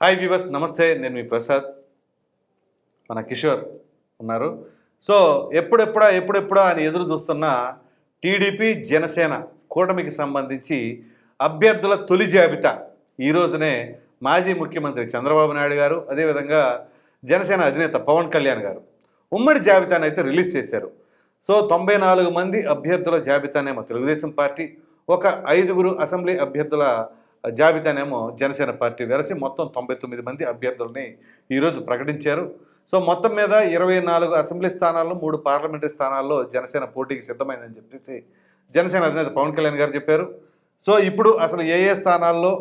Hi వివస్ నమస్తే. నేను మీ ప్రసాద్. మన కిషోర్ ఉన్నారు. సో ఎప్పుడెప్పుడా ఎప్పుడెప్పుడా అని ఎదురు చూస్తున్న టీడీపీ జనసేన కూటమికి సంబంధించి అభ్యర్థుల తొలి జాబితా ఈ రోజునే మాజీ ముఖ్యమంత్రి చంద్రబాబు నాయుడు గారు అదేవిధంగా జనసేన అధినేత పవన్ కళ్యాణ్ గారు ఉమ్మడి జాబితాను అయితే రిలీజ్ చేశారు. సో తొంభై నాలుగు మంది అభ్యర్థుల జాబితానేమో తెలుగుదేశం పార్టీ ఒక ఐదుగురు అసెంబ్లీ అభ్యర్థుల జాబితానేమో జనసేన పార్టీ వెరసి మొత్తం తొంభై తొమ్మిది మంది అభ్యర్థులని ఈరోజు ప్రకటించారు. సో మొత్తం మీద ఇరవై నాలుగు అసెంబ్లీ స్థానాల్లో మూడు పార్లమెంటరీ స్థానాల్లో జనసేన పోటీకి సిద్ధమైందని చెప్పేసి జనసేన అధినేత పవన్ కళ్యాణ్ గారు చెప్పారు. సో ఇప్పుడు అసలు ఏ ఏ స్థానాల్లో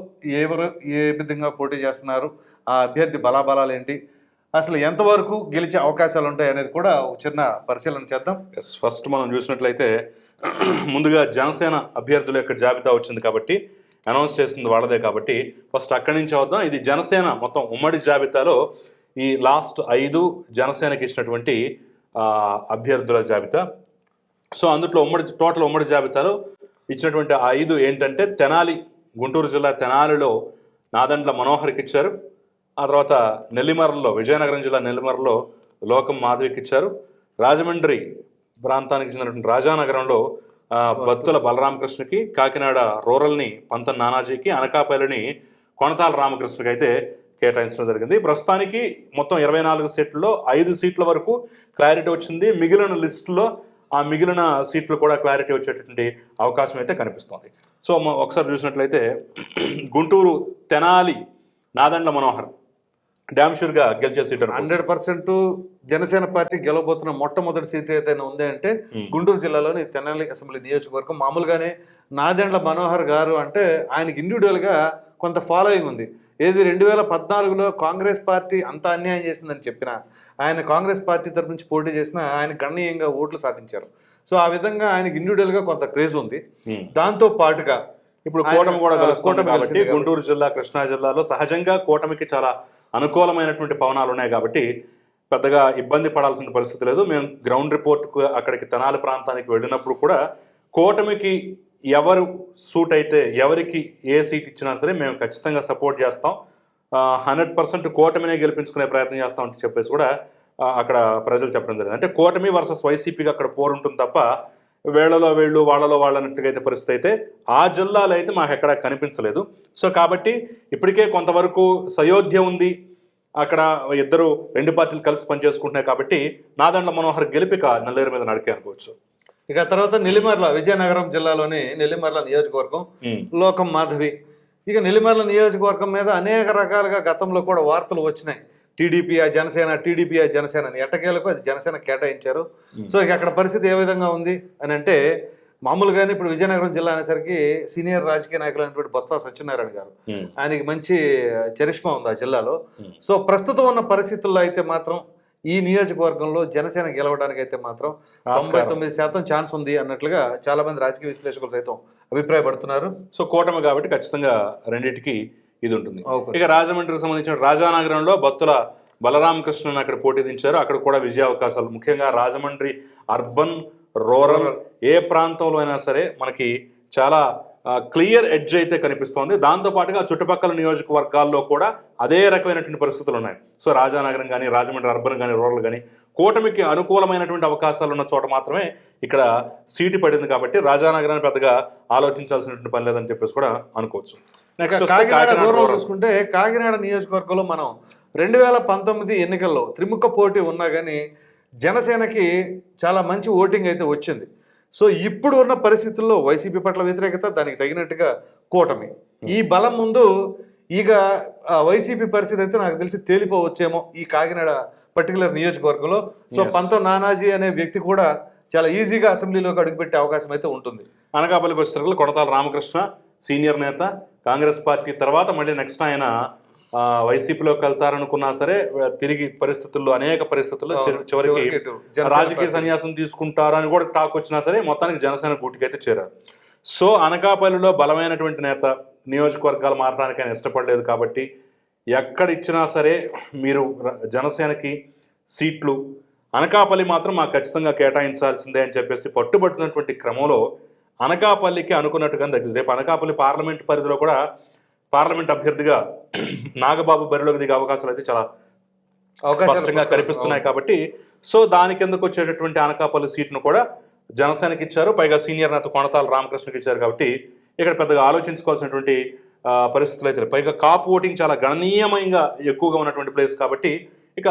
ఎవరు ఏ విధంగా పోటీ చేస్తున్నారు ఆ అభ్యర్థి బలాబలాలు ఏంటి అసలు ఎంతవరకు గెలిచే అవకాశాలు ఉంటాయి అనేది కూడా ఒక చిన్న పరిశీలన చేద్దాం. ఫస్ట్ మనం చూసినట్లయితే ముందుగా జనసేన అభ్యర్థుల యొక్క జాబితా వచ్చింది కాబట్టి అనౌన్స్ చేసింది వాళ్ళదే కాబట్టి ఫస్ట్ అక్కడి నుంచి వద్దాం ఇది జనసేన మొత్తం ఉమ్మడి జాబితాలో ఈ లాస్ట్ ఐదు జనసేనకి ఇచ్చినటువంటి అభ్యర్థుల జాబితా. సో అందులో ఉమ్మడి టోటల్ ఉమ్మడి జాబితాలో ఇచ్చినటువంటి ఆ ఐదు ఏంటంటే తెనాలి గుంటూరు జిల్లా తెనాలిలో నాదండ్ల మనోహర్కి ఇచ్చారు. ఆ తర్వాత నెల్లిమర్రలో విజయనగరం జిల్లా నెల్లిమర్రలో లోకం మాధవికి ఇచ్చారు. రాజమండ్రి ప్రాంతానికి చెందినటువంటి రాజానగరంలో బత్తుల బలరామకృష్ణకి కాకినాడ రూరల్ని పంతం నానాజీకి అనకాపల్లిని కొనతాల రామకృష్ణకి అయితే కేటాయించడం జరిగింది. ప్రస్తుతానికి మొత్తం ఇరవై నాలుగు సీట్లలో ఐదు సీట్ల వరకు క్లారిటీ వచ్చింది. మిగిలిన లిస్టులో ఆ మిగిలిన సీట్లు కూడా క్లారిటీ వచ్చేటటువంటి అవకాశం అయితే కనిపిస్తోంది. సో ఒకసారి చూసినట్లయితే గుంటూరు తెనాలి నాదండ్ల మనోహర్. డ్యామ్ షూర్గా గెలిచే సీట్ అనుకోవచ్చు. హండ్రెడ్ పర్సెంట్ జనసేన పార్టీ గెలవబోతున్న మొట్టమొదటి సీట్ ఏదైనా ఉంది అంటే. గుంటూరు జిల్లాలోని తెనాలి అసెంబ్లీ నియోజకవర్గం మామూలుగానే నాదెండ్ల మనోహర్ గారు అంటే ఆయనకి ఇండివిజువల్గా కొంత ఫాలోయింగ్ ఉంది ఏది రెండు వేల పద్నాలుగులో కాంగ్రెస్ పార్టీ అంత అన్యాయం చేసిందని చెప్పిన ఆయన కాంగ్రెస్ పార్టీ తరపు నుంచి పోటీ చేసిన ఆయన గణనీయంగా ఓట్లు సాధించారు సో ఆ విధంగా ఆయనకి ఇండివిజువల్గా కొంత క్రేజ్ ఉంది. దాంతో పాటుగా ఇప్పుడు కూటమి కూడా కూటమి. గుంటూరు జిల్లా కృష్ణా జిల్లాలో సహజంగా కూటమికి చాలా అనుకూలమైనటువంటి పవనాలు ఉన్నాయి కాబట్టి పెద్దగా ఇబ్బంది పడాల్సిన పరిస్థితి లేదు. మేము గ్రౌండ్ రిపోర్ట్కు అక్కడికి తెనాలి ప్రాంతానికి వెళ్ళినప్పుడు కూడా కూటమికి ఎవరు సూట్ అయితే ఎవరికి ఏ సీట్ ఇచ్చినా సరే మేము ఖచ్చితంగా సపోర్ట్ చేస్తాం. హండ్రెడ్ పర్సెంట్ కూటమినే గెలిపించుకునే ప్రయత్నం చేస్తామని చెప్పేసి కూడా అక్కడ ప్రజలు చెప్పడం జరిగింది. అంటే కూటమి వర్సెస్ వైసీపీకి అక్కడ పోరుంటుంది తప్ప వీళ్ళలో వీళ్ళు వాళ్ళలో వాళ్ళు అన్నట్టుగా అయితే పరిస్థితి అయితే ఆ జిల్లాలో అయితే మాకు ఎక్కడ కనిపించలేదు. సో కాబట్టి ఇప్పటికే కొంతవరకు సయోధ్య ఉంది. అక్కడ ఇద్దరు రెండు పార్టీలు కలిసి పనిచేసుకుంటున్నాయి కాబట్టి నాదండ్ల మనోహర్ గెలిపిక నల్లేరు మీద నడికే అనుకోవచ్చు. ఇక తర్వాత నెల్లిమర్ల విజయనగరం జిల్లాలోని నెల్లిమర్ల నియోజకవర్గం లోకం మాధవి. ఇక నెల్లిమర్ల నియోజకవర్గం మీద అనేక రకాలుగా గతంలో కూడా వార్తలు వచ్చినాయి. టీడీపీ ఆ జనసేన టీడీపీ ఆ జనసేన అని ఎట్టకేలకు అది జనసేన కేటాయించారు. సో ఇక అక్కడ పరిస్థితి ఏ విధంగా ఉంది అని అంటే మామూలుగానే ఇప్పుడు విజయనగరం జిల్లా అనేసరికి సీనియర్ రాజకీయ నాయకులు అయినటువంటి బొత్స సత్యనారాయణ గారు. ఆయనకి మంచి చరిష్మా ఉంది ఆ జిల్లాలో. సో ప్రస్తుతం ఉన్న పరిస్థితుల్లో అయితే మాత్రం ఈ నియోజకవర్గంలో జనసేన గెలవడానికి అయితే మాత్రం తొంభై. తొమ్మిది శాతం ఛాన్స్ ఉంది అన్నట్లుగా చాలా మంది రాజకీయ విశ్లేషకులు సైతం అభిప్రాయపడుతున్నారు సో కూటమి కాబట్టి ఖచ్చితంగా రెండింటికి ఇది ఉంటుంది. ఇక రాజమండ్రికి సంబంధించిన రాజానగరంలో భక్తుల బలరామకృష్ణన్ అక్కడ పోటీ దించారు. అక్కడ కూడా విజయ అవకాశాలు. ముఖ్యంగా రాజమండ్రి అర్బన్ రూరల్ ఏ ప్రాంతంలో అయినా సరే మనకి చాలా క్లియర్ ఎడ్జ్ అయితే కనిపిస్తోంది. దాంతో పాటుగా చుట్టుపక్కల నియోజకవర్గాల్లో కూడా అదే రకమైనటువంటి పరిస్థితులు ఉన్నాయి. సో రాజానగరం కానీ రాజమండ్రి అర్బన్ కానీ రూరల్ కానీ కూటమికి అనుకూలమైనటువంటి అవకాశాలు ఉన్న చోట మాత్రమే ఇక్కడ సీటు పడింది కాబట్టి రాజానగరాన్ని పెద్దగా ఆలోచించాల్సినటువంటి పని లేదని చెప్పేసి కూడా అనుకోవచ్చు. కాకినాడ రూరల్. చూసుకుంటే కాకినాడ నియోజకవర్గంలో మనం రెండు వేల పంతొమ్మిది ఎన్నికల్లో త్రిముఖ పోటీ ఉన్నా కానీ జనసేనకి చాలా మంచి ఓటింగ్ అయితే వచ్చింది. సో ఇప్పుడు ఉన్న పరిస్థితుల్లో వైసీపీ పట్ల వ్యతిరేకత దానికి తగినట్టుగా కూటమి. ఈ బలం ముందు ఇక వైసీపీ పరిస్థితి అయితే నాకు తెలిసి తేలిపోవచ్చేమో ఈ కాకినాడ పర్టికులర్ నియోజకవర్గంలో. సో. పంతం నానాజీ అనే వ్యక్తి కూడా చాలా ఈజీగా అసెంబ్లీలోకి అడుగుపెట్టే అవకాశం అయితే ఉంటుంది. అనకాపల్లి పరిస్థితుల్లో కొడతాల రామకృష్ణ సీనియర్ నేత కాంగ్రెస్ పార్టీ తర్వాత మళ్ళీ నెక్స్ట్ ఆయన వైసీపీలోకి వెళ్తారనుకున్నా సరే తిరిగి పరిస్థితుల్లో అనేక పరిస్థితుల్లో చివ- చివరికి రాజకీయ. సన్యాసం తీసుకుంటారని కూడా టాక్ వచ్చినా సరే మొత్తానికి జనసేన గూటికైతే చేరారు సో అనకాపల్లిలో బలమైనటువంటి నేత నియోజకవర్గాలు మారడానికి ఆయన ఇష్టపడలేదు కాబట్టి ఎక్కడ ఇచ్చినా సరే మీరు జనసేనకి సీట్లు అనకాపల్లి మాత్రం మాకు ఖచ్చితంగా కేటాయించాల్సిందే అని చెప్పేసి పట్టుబడుతున్నటువంటి క్రమంలో అనకాపల్లికి అనుకున్నట్టుగా తగ్గింది రేపు అనకాపల్లి పార్లమెంట్ పరిధిలో కూడా పార్లమెంట్ అభ్యర్థిగా నాగబాబు బరిలోకి దిగే అవకాశాలు అయితే చాలా స్పష్టంగా పుష్కలం. కనిపిస్తున్నాయి కాబట్టి సో దాని కిందకు వచ్చేటటువంటి అనకాపల్లి సీట్ను కూడా జనసేనకి ఇచ్చారు పైగా సీనియర్ నేత కొనతాల రామకృష్ణకి ఇచ్చారు కాబట్టి ఇక్కడ పెద్దగా ఆలోచించుకోవాల్సినటువంటి పరిస్థితులు అయితే. పైగా కాపు ఓటింగ్ చాలా గణనీయమంగా ఎక్కువగా ఉన్నటువంటి ప్లేస్ కాబట్టి ఇక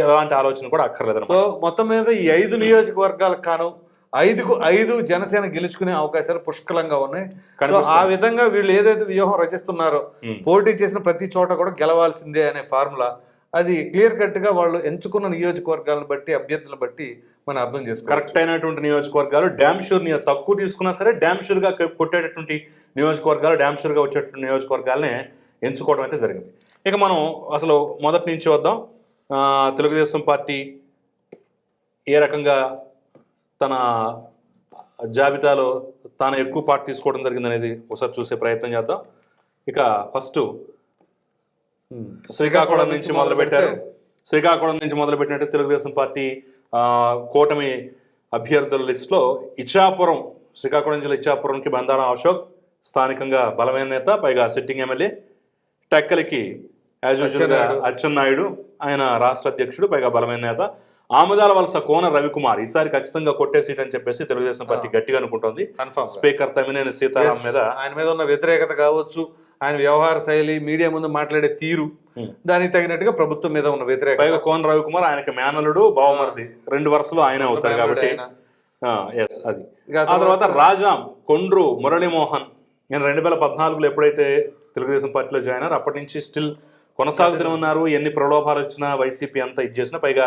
ఎలాంటి ఆలోచన కూడా అక్కర్లేదు సో మొత్తం మీద ఈ ఐదు నియోజకవర్గాలకు కాను ఐదుకు ఐదు జనసేన గెలుచుకునే అవకాశాలు పుష్కలంగా ఉన్నాయి సో. ఆ విధంగా వీళ్ళు ఏదైతే వ్యూహం రచిస్తున్నారో. పోటీ చేసిన ప్రతి చోట కూడా గెలవాల్సిందే అనే ఫార్ములా అది క్లియర్ కట్గా వాళ్ళు ఎంచుకున్న నియోజకవర్గాలను బట్టి అభ్యర్థులను బట్టి మనం అర్థం చేసుకోవాలి కరెక్ట్ అయినటువంటి నియోజకవర్గాలు డ్యామ్ షూర్ని తక్కువ తీసుకున్నా సరే డ్యామ్ షూర్గా కొట్టేటటువంటి నియోజకవర్గాలు డ్యామ్ షూర్గా వచ్చేటువంటి నియోజకవర్గాలనే ఎంచుకోవడం అయితే జరిగింది ఇక మనం అసలు మొదటి నుంచి వద్దాం తెలుగుదేశం పార్టీ ఏ రకంగా తన జాబితాలో తాను ఎక్కువ పార్ట్ తీసుకోవడం జరిగింది అనేది ఒకసారి చూసే ప్రయత్నం చేద్దాం. ఇక ఫస్ట్ శ్రీకాకుళం నుంచి మొదలు పెట్టారు శ్రీకాకుళం నుంచి మొదలు పెట్టినట్టు తెలుగుదేశం పార్టీ కూటమి అభ్యర్థుల లిస్టులో ఇచ్చాపురం శ్రీకాకుళం జిల్లా ఇచ్చాపురంకి బందారం అశోక్ స్థానికంగా బలమైన నేత పైగా సిట్టింగ్ ఎమ్మెల్యే టెక్కలికి యాజ్ యూజువల్గా. అచ్చెన్నాయుడు ఆయన రాష్ట్ర అధ్యక్షుడు పైగా బలమైన నేత. ఆముదాల వలస కోన రవికుమార్ ఈసారి ఖచ్చితంగా కొట్టే సీట్ అని చెప్పేసి తెలుగుదేశం పార్టీ గట్టిగా అనుకుంటోంది. కన్ఫర్మ్ స్పీకర్ తమ్మినేని సీతారాం మీద ఆయన మీద ఉన్న వ్యతిరేకత కావచ్చు ఆయన వ్యవహార శైలి మీడియా ముందు మాట్లాడే తీరు Hmm. దానికి తగినట్టుగా ప్రభుత్వం మీద ఉన్న వ్యతిరేకత. పైగా కోన రవికుమార్ ఆయనకి మేనలుడు బావమరిది. రెండు వరుసలు ఆయన అవుతారు కాబట్టి. ఎస్ అది. ఆ తర్వాత రాజాం కొండ్రు మురళీమోహన్. నేను రెండు వేల పద్నాలుగులో ఎప్పుడైతే తెలుగుదేశం పార్టీలో జాయిన్ అయ్యారు అప్పటి నుంచి స్టిల్ కొనసాగుతూనే ఉన్నారు. ఎన్ని ప్రలోభాలు వచ్చినా వైసీపీ అంతా ఇది చేసినా పైగా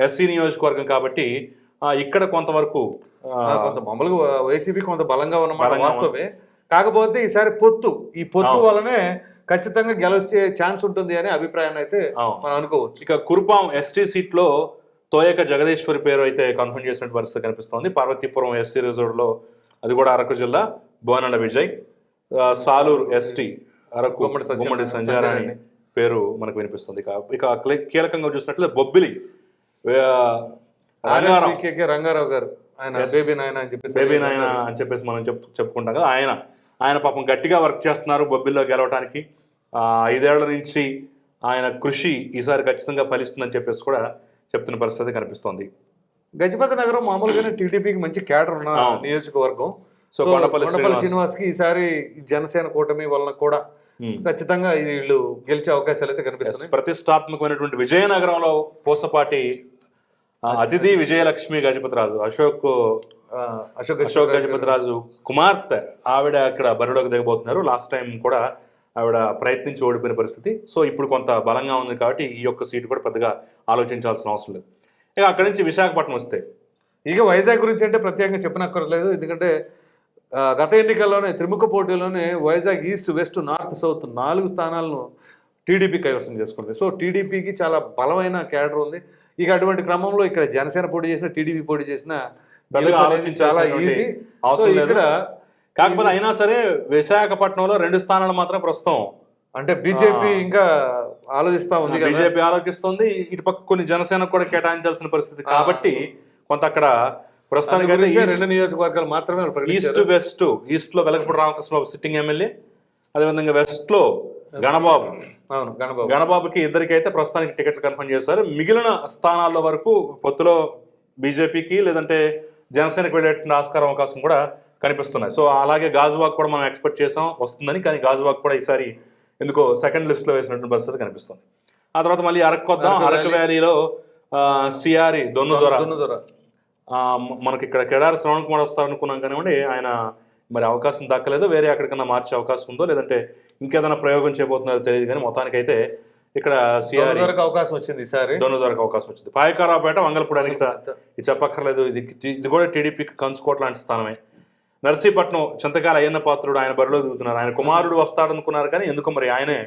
ఎస్సీ నియోజకవర్గం కాబట్టి ఇక్కడ కొంతవరకు కొంత మామూలుగా వైసీపీ కొంత బలంగా ఉన్నమాట వాస్తవమే. కాకపోతే ఈసారి పొత్తు. ఈ పొత్తు. వల్లనే ఖచ్చితంగా గెలిచే ఛాన్స్ ఉంటుంది అనే అభిప్రాయం అయితే. మనం అనుకోవచ్చు. ఇక కురుపాం ఎస్టీ సీట్లో తోయక జగదీశ్వరి పేరు అయితే కన్ఫర్మ్ చేసినట్టు పరిస్థితి కనిపిస్తోంది. పార్వతీపురం ఎస్సీ రిజర్వ్లో అది కూడా అరకు జిల్లా బోనండ విజయ్. సాలూరు ఎస్టీ అరకు గుమ్మడి సంజారాణి. పేరు మనకు వినిపిస్తుంది. ఇక ఇక క్లి- కీలకంగా చూసినట్లయితే బొబ్బిలి రంగారావు గారు ఆయన. బేబీ నాయన అని చెప్పేసి బేబీ నాయన అని చెప్పేసి మనం చెప్ చెప్పుకుంటాం కదా ఆయన ఆయన పాపం గట్టిగా వర్క్ చేస్తున్నారు బొబ్బిల్లో గెలవడానికి ఆ, ఐదేళ్ళ నుంచి ఆయన కృషి ఈసారి ఖచ్చితంగా ఫలిస్తుందని చెప్పేసి కూడా చెప్తున్న పరిస్థితి కనిపిస్తోంది గజపతి నగరం మామూలుగానే టీడీపీకి మంచి క్యాడర్ ఉన్న. నియోజకవర్గం సో కొండపల్లి శ్రీనివాస్. శ్రీనివాస్కి ఈసారి జనసేన కూటమి వలన కూడా. ఖచ్చితంగా వీళ్ళు గెలిచే అవకాశాలు అయితే Yes, కనిపిస్తున్నాయి. ప్రతిష్టాత్మకమైనటువంటి విజయనగరంలో పూసపాటి అతిథి విజయలక్ష్మి గజపతిరాజు అశోక్ అశోక్ అశోక్ గజపతిరాజు కుమార్తె ఆవిడ అక్కడ బరిలోకి దిగబోతున్నారు. లాస్ట్ టైం కూడా ఆవిడ ప్రయత్నించి ఓడిపోయిన పరిస్థితి. సో ఇప్పుడు కొంత బలంగా ఉంది కాబట్టి ఈ యొక్క సీటు కూడా పెద్దగా ఆలోచించాల్సిన అవసరం లేదు. ఇక అక్కడి నుంచి విశాఖపట్నం వస్తే. ఇక వైజాగ్ గురించి అంటే ప్రత్యేకంగా చెప్పనక్కర్లేదు. ఎందుకంటే గత ఎన్నికల్లోనే త్రిముఖ పోటీలోనే Vizag east west north south నాలుగు స్థానాలను టీడీపీ కైవసం చేసుకుంది. సో టీడీపీకి చాలా బలమైన క్యాడర్ ఉంది. ఇక అటువంటి క్రమంలో ఇక్కడ జనసేన పోటీ చేసిన టీడీపీ పోటీ చేసిన చాలా ఈజీ. ఇక్కడ కాకపోతే అయినా సరే విశాఖపట్నంలో రెండు స్థానాలు మాత్రం ప్రస్తుతం అంటే బీజేపీ. ఇంకా ఆలోచిస్తా ఉంది బీజేపీ ఆలోచిస్తుంది. ఇటు పక్క కొన్ని జనసేన కూడా కేటాయించాల్సిన పరిస్థితి. కాబట్టి కొంత అక్కడ ప్రస్తుతానికి రెండు నియోజకవర్గాలు మాత్రమే ఈస్ట్. వెస్ట్ ఈస్ట్లో వెలగపూడి రామకృష్ణబాబు సిట్టింగ్ ఎమ్మెల్యే అదేవిధంగా వెస్ట్లో గణబాబు అవును గణబాబు గణబాబుకి ఇద్దరికి అయితే ప్రస్తుతానికి టికెట్లు కన్ఫర్మ్ చేశారు. మిగిలిన స్థానాల్లో వరకు పొత్తులో బీజేపీకి లేదంటే జనసేనకి వెళ్ళేటువంటి ఆస్కారం అవకాశం కూడా కనిపిస్తున్నాయి. సో అలాగే గాజువాక్ కూడా మనం ఎక్స్పెక్ట్ చేసాం వస్తుందని కానీ గాజువాక్ కూడా ఈసారి ఎందుకో సెకండ్ లిస్ట్లో వేసినటువంటి పరిస్థితి కనిపిస్తుంది. ఆ తర్వాత మళ్ళీ అరకు వద్దాం. అరకు అరకు వ్యాలీ. వ్యాలీలో ఆ, సిఆరి దొన్ను దొర మనకి ఇక్కడ కెడారి శ్రవణ్ కుమార్ వస్తారనుకున్నాం కానివ్వండి ఆయన మరి అవకాశం దక్కలేదు వేరే ఎక్కడికన్నా మార్చే అవకాశం ఉందో లేదంటే ఇంకేదైనా ప్రయోగం చేయబోతున్నారో తెలియదు కానీ మొత్తానికైతే ఇక్కడ సిఆర్ దున్నుదొరకు అవకాశం వచ్చింది ఈసారి దొన్ను దొరక అవకాశం వచ్చింది. పాయకారావుపేట వంగలపూడి అనిత ఇది చెప్పక్కర్లేదు ఇది ఇది కూడా టీడీపీకి కంచుకోట లాంటి స్థానమే. నర్సీపట్నం చింతకాల అయ్యన్న పాత్రుడు ఆయన బరిలో దిగుతున్నారు. ఆయన కుమారుడు వస్తాడనుకున్నారు కానీ ఎందుకు మరి ఆయనే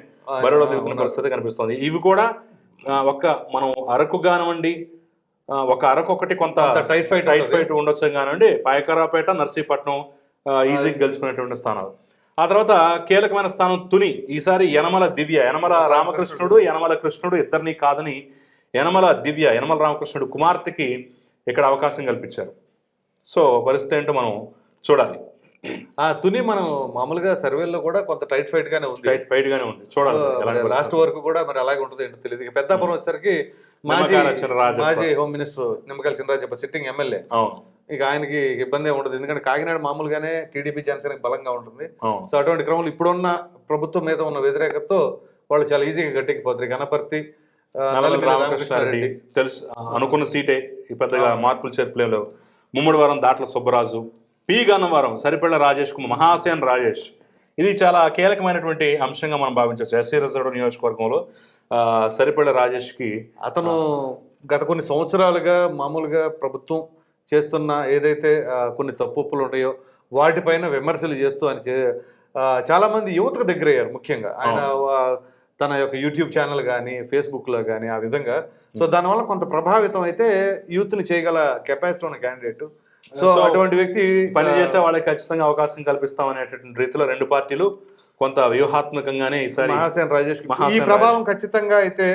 బరిలో దిగుతున్న. పరిస్థితి కనిపిస్తుంది. ఇవి కూడా ఒక్క మనం అరకు కానివ్వండి ఒక అరకు ఒకటి కొంత tight fight టైట్. ఫైట్ ఉండొచ్చు కానివ్వండి. పాయకరావుపేట నర్సీపట్నం ఈజీగా గెలుచుకునేటువంటి స్థానాలు. ఆ తర్వాత కీలకమైన స్థానం తుని. ఈసారి యనమల దివ్య యనమల రామకృష్ణుడు. యనమల కృష్ణుడు ఇద్దరిని కాదని యనమల దివ్య యనమల రామకృష్ణుడు కుమార్తెకి ఇక్కడ అవకాశం కల్పించారు. సో పరిస్థితి ఏంటో మనం చూడాలి. ఆ తుని మనం మామూలుగా సర్వేల్లో కూడా కొంత టైట్ ఫైట్ గానే ఉంది. టైట్ ఫైట్ గానే ఉంది. చూడాలి లాస్ట్. వరకు కూడా మరి అలాగే ఉంటుందో ఏంటో తెలియదు పెద్దాపురం వచ్చేసరికి మాజీ. మాజీ home minister Nimmakayala Chinarajappa sitting MLA. అవును. ఇక ఆయనకి ఇబ్బంది ఉండదు. ఎందుకంటే కాకినాడ మామూలుగానే టీడీపీ జనసేనకి బలంగా ఉంటుంది. సో అటువంటి క్రమంలో ఇప్పుడున్న ప్రభుత్వం మీద ఉన్న వ్యతిరేకతతో వాళ్ళు చాలా ఈజీగా గట్టెక్కిపోతారు రామకృష్ణారెడ్డి తెలుసు. అనుకున్న సీటే ఈ పెద్దగా మార్పులు చేర్పులేం లేవు ముమ్మడివారం దాట్ల సుబ్బరాజు. పి గన్నవరం సరిపళ్ళ రాజేష్ కుమార్ మహాసేన్ రాజేష్. ఇది చాలా కీలకమైనటువంటి అంశంగా మనం భావించవచ్చు. ఎస్సీ రిజర్వ్ నియోజకవర్గంలో ఆ, సరిపళ్ళ రాజేష్కి అతను గత కొన్ని సంవత్సరాలుగా మామూలుగా ప్రభుత్వం చేస్తున్న ఏదైతే కొన్ని తప్పులు ఉంటాయో వాటిపైన విమర్శలు చేస్తూ ఆయన చే- ఆ, చాలా మంది యువతకు దగ్గర అయ్యారు ముఖ్యంగా. ఆయన తన యొక్క యూట్యూబ్ ఛానల్ కానీ ఫేస్బుక్లో కానీ ఆ విధంగా. సో దానివల్ల కొంత ప్రభావితం అయితే యూత్ని చేయగల కెపాసిటీ ఉన్న క్యాండిడేట్ సో అటువంటి వ్యక్తి పని ఆ, చేసే వాళ్ళకి ఖచ్చితంగా అవకాశం కల్పిస్తాం అనేటటువంటి రీతిలో రెండు పార్టీలు కొంత వ్యూహాత్మకంగానే ఈసారి మహాసేన్ రాజేష్ ఈ ప్రభావం ఖచ్చితంగా అయితే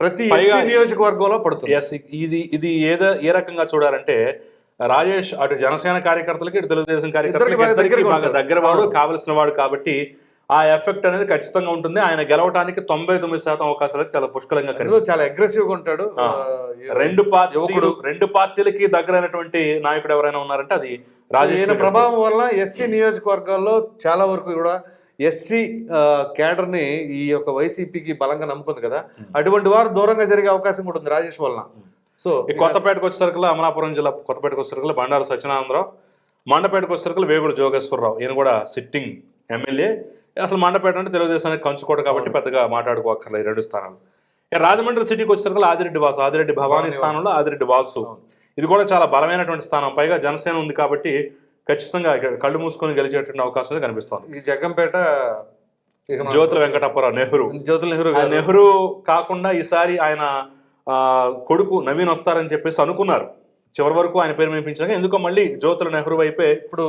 ప్రతి నియోజకవర్గంలో పడుతుంది ఇది ఇది ఏదో ఏ రకంగా చూడాలంటే రాజేష్ అటు జనసేన కార్యకర్తలకి ఇటు తెలుగుదేశం కార్యకర్తలకి బాగా. దగ్గర వాడు. కావలసిన వాడు కాబట్టి ఆ ఎఫెక్ట్ అనేది ఖచ్చితంగా ఉంటుంది. ఆయన గెలవడానికి తొంభై తొమ్మిది శాతం అవకాశాలు అయితే చాలా పుష్కలంగా కనిపిస్తుంది చాలా అగ్రెసివ్గా ఉంటాడు. రెండు పార్టీలు యువకుడు. రెండు పార్టీలకి దగ్గరైనటువంటి నాయకుడు ఎవరైనా ఉన్నారంటే అది రాజేష్ ఈయన ప్రభావం వల్ల ఎస్సీ నియోజకవర్గాల్లో చాలా వరకు కూడా ఎస్సీ క్యాడర్ని ఈ యొక్క వైసీపీకి బలంగా నమ్ముకుంది కదా. అటువంటి వారు దూరంగా జరిగే అవకాశం కూడా ఉంది రాజేష్ వలన. సో ఈ కొత్తపేటకు వచ్చేసరికి అమలాపురం జిల్లా కొత్తపేటకు వచ్చేసరికి బండారు సత్యనారాయణరావు మండపేటకు వచ్చేసరికి వేగుడు జోగేశ్వరరావు. ఈయన కూడా సిట్టింగ్ ఎమ్మెల్యే. అసలు మండపేట అంటే తెలుగుదేశానికి కంచుకోట కాబట్టి పెద్దగా మాట్లాడుకోక్కర్లేదు రెండు స్థానాలు. రాజమండ్రి సిటీకి వచ్చేసరికి ఆదిరెడ్డి వాసు ఆదిరెడ్డి భవానీ స్థానంలో ఆదిరెడ్డి వాసు. ఇది కూడా చాలా బలమైనటువంటి స్థానం. పైగా జనసేన ఉంది కాబట్టి ఖచ్చితంగా కళ్ళు మూసుకొని గెలిచేటువంటి అవకాశం కనిపిస్తోంది. ఈ మన- జ్యోతుల వెంకటప్పరావు నెహ్రూ. జ్యోతుల నెహ్రూ నెహ్రూ కాకుండా ఈసారి ఆయన కొడుకు నవీన్ వస్తారని చెప్పేసి అనుకున్నారు. చివరి వరకు ఆయన పేరు వినిపించాక ఎందుకో మళ్ళీ జ్యోతుల నెహ్రూ వైపే ఇప్పుడు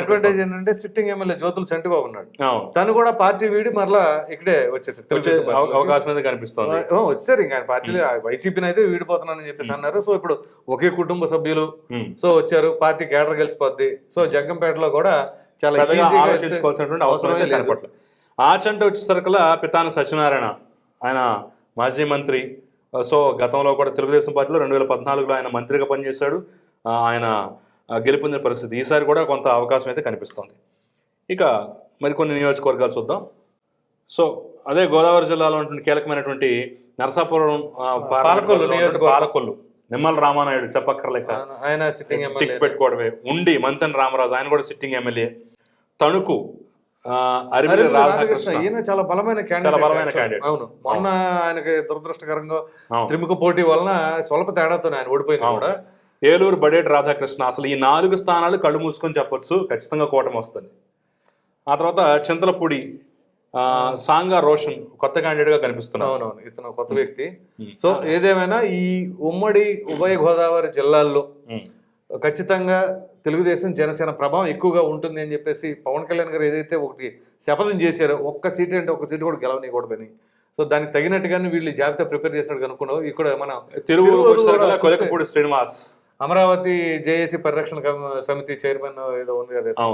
అడ్వాంటేజ్ ఏంటంటే సిట్టింగ్ ఎమ్మెల్యే జ్యోతుల చంటిబాబు ఉన్నాడు. తను కూడా పార్టీ వీడి మరలా ఇక్కడే వచ్చేసి. అవకాశం అయితే కనిపిస్తోంది. ఆ, వచ్చారు ఇంకా ఆయన పార్టీలో. వైసీపీని అయితే వీడిపోతున్నానని చెప్పేసి అన్నారు. సో ఇప్పుడు ఒకే కుటుంబ సభ్యులు. సో వచ్చారు. పార్టీ కేడర్ గెలిచిపోద్ది. సో జగ్గంపేటలో కూడా చాలా ఆలోచించుకోవాల్సినటువంటి అవసరం ఆచంట వచ్చేసరికల్లా పితాన సత్యనారాయణ ఆయన మాజీ మంత్రి సో గతంలో కూడా తెలుగుదేశం పార్టీలో రెండు వేల పద్నాలుగులో ఆయన మంత్రిగా పనిచేశాడు. ఆయన గెలుపొందిన పరిస్థితి ఈసారి కూడా కొంత అవకాశం అయితే కనిపిస్తోంది. ఇక మరికొన్ని నియోజకవర్గాలు చూద్దాం. సో అదే గోదావరి జిల్లాలో ఉన్నటువంటి కీలకమైనటువంటి నరసాపురం పాలకొల్లు. పాలకొల్లు నిమ్మల రామానాయుడు చెప్పక్కర్లేక ఆయన- సిట్టింగ్ పెట్టుకోవడమే. ఉండి మంతన్ రామరాజు ఆయన కూడా సిట్టింగ్ ఎమ్మెల్యే. తణుకు రాధాకృష్ణ. ఈయన చాలా బలమైన బలమైన candidate. అవును. మొన్న ఆయనకి దురదృష్టకరంగా. త్రిముఖ పోటీ వలన స్వల్ప తేడాతో ఆయన ఓడిపోయింది. కూడా. ఏలూరు బడేటి రాధాకృష్ణ. అసలు ఈ నాలుగు స్థానాలు కళ్ళు మూసుకొని చెప్పొచ్చు. ఖచ్చితంగా కూటమి వస్తుంది. ఆ తర్వాత చింతలపూడి ఆ, సాంగా రోషన్ కొత్త candidate గా కనిపిస్తున్నారు. అవునవును. ఇతను కొత్త వ్యక్తి. సో ఏదేమైనా ఈ ఉమ్మడి ఉభయ గోదావరి జిల్లాల్లో. ఖచ్చితంగా తెలుగుదేశం జనసేన ప్రభావం ఎక్కువగా ఉంటుంది అని చెప్పేసి పవన్ కళ్యాణ్ గారు ఏదైతే ఒకటి శపథం చేశారో ఒక్క సీట్ అంటే ఒక్క సీట్ కూడా గెలవనీయకూడదని. సో దానికి తగినట్టుగానే వీళ్ళు జాబితా ప్రిపేర్ చేసినట్టు అనుకున్నాం ఇక్కడ మనం కొలకపూడి శ్రీనివాస్. అమరావతి జేఏసీ పరిరక్షణ సమితి చైర్మన్ ఏదో ఉంది కదా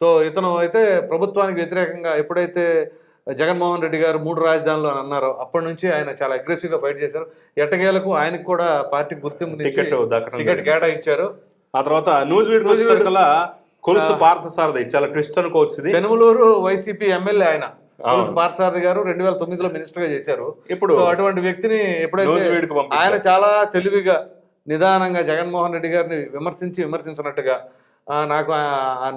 సో ఇతను అయితే ప్రభుత్వానికి వ్యతిరేకంగా ఎప్పుడైతే జగన్మోహన్ రెడ్డి గారు మూడు రాజధానులు అని అన్నారో అప్పటి నుంచి ఆయన చాలా అగ్రెసివ్గా ఫైట్ చేశారు. ఎట్టకేలకు ఆయనకు కూడా పార్టీ గుర్తింపు టికెట్ కేటాయించారు. ఆ తర్వాత న్యూస్ వీడ్ వచ్చేసరికల్లా కొలుసు పార్థ సారథి చాలా ట్విస్ట్ అనుకోవచ్చు ఇది పెనుమలూరు వైసీపీ ఎమ్మెల్యే ఆయన. తులసి పార్థసారథి గారు రెండు వేల తొమ్మిదిలో మినిస్టర్గా చేశారు. ఇప్పుడు అటువంటి వ్యక్తిని ఎప్పుడైతే వీడ్కి ఆయన చాలా తెలివిగా నిదానంగా జగన్మోహన్ రెడ్డి గారిని విమర్శించి విమర్శించినట్టుగా "ఆ, నాకు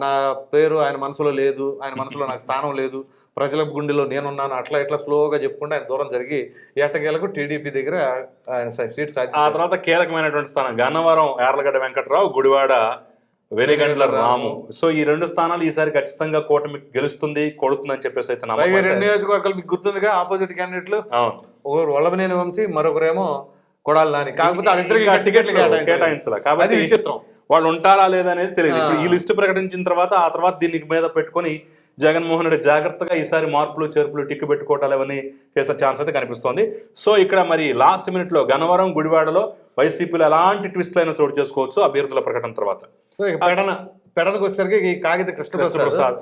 నా పేరు ఆయన మనసులో లేదు ఆయన మనసులో నాకు స్థానం లేదు ప్రజల గుండెలో నేనున్నాను అట్లా ఇట్లా స్లోగా చెప్పుకుంటే ఆయన దూరం జరిగి ఎట్టకేలకు టీడీపీ దగ్గర ఆయన సీట్ ఆ తర్వాత కీలకమైనటువంటి స్థానం గన్నవరం యార్లగడ్డ వెంకట్రావు గుడివాడ వెనిగండ్ల రాము. సో ఈ రెండు స్థానాలు ఈసారి ఖచ్చితంగా కూటమి గెలుస్తుంది కొడుతుంది అని చెప్పేసి అయితే రెండు నియోజకవర్గాలు మీకు గుర్తుందిగా ఆపోజిట్ క్యాండిడేట్లు? ఒకరు వల్లభనేని వంశీ మరొకరేమో కొడాలి నాని. కాకపోతే వాళ్ళిద్దరికి టికెట్లు. కేటాయించాలి. కాబట్టి విచిత్రం. వాళ్ళు ఉంటారా లేదా అనేది తెలియదు. ఈ లిస్టు ప్రకటించిన తర్వాత ఆ తర్వాత దీనికి మీద పెట్టుకొని జగన్మోహన్ రెడ్డి జాగ్రత్తగా ఈసారి మార్పులు చేర్పులు టిక్కు పెట్టుకోవటాలు అవన్నీ చేసే ఛాన్స్ అయితే కనిపిస్తోంది. సో ఇక్కడ మరి లాస్ట్ మినిట్లో గన్నవరం గుడివాడలో వైసీపీలో ఎలాంటి ట్విస్ట్లు అయినా చోటు చేసుకోవచ్చు అభ్యర్థుల ప్రకటన తర్వాత. సో పెడలకు వచ్చేసరికి ఈ కాగిత కృష్ణప్రసాద్.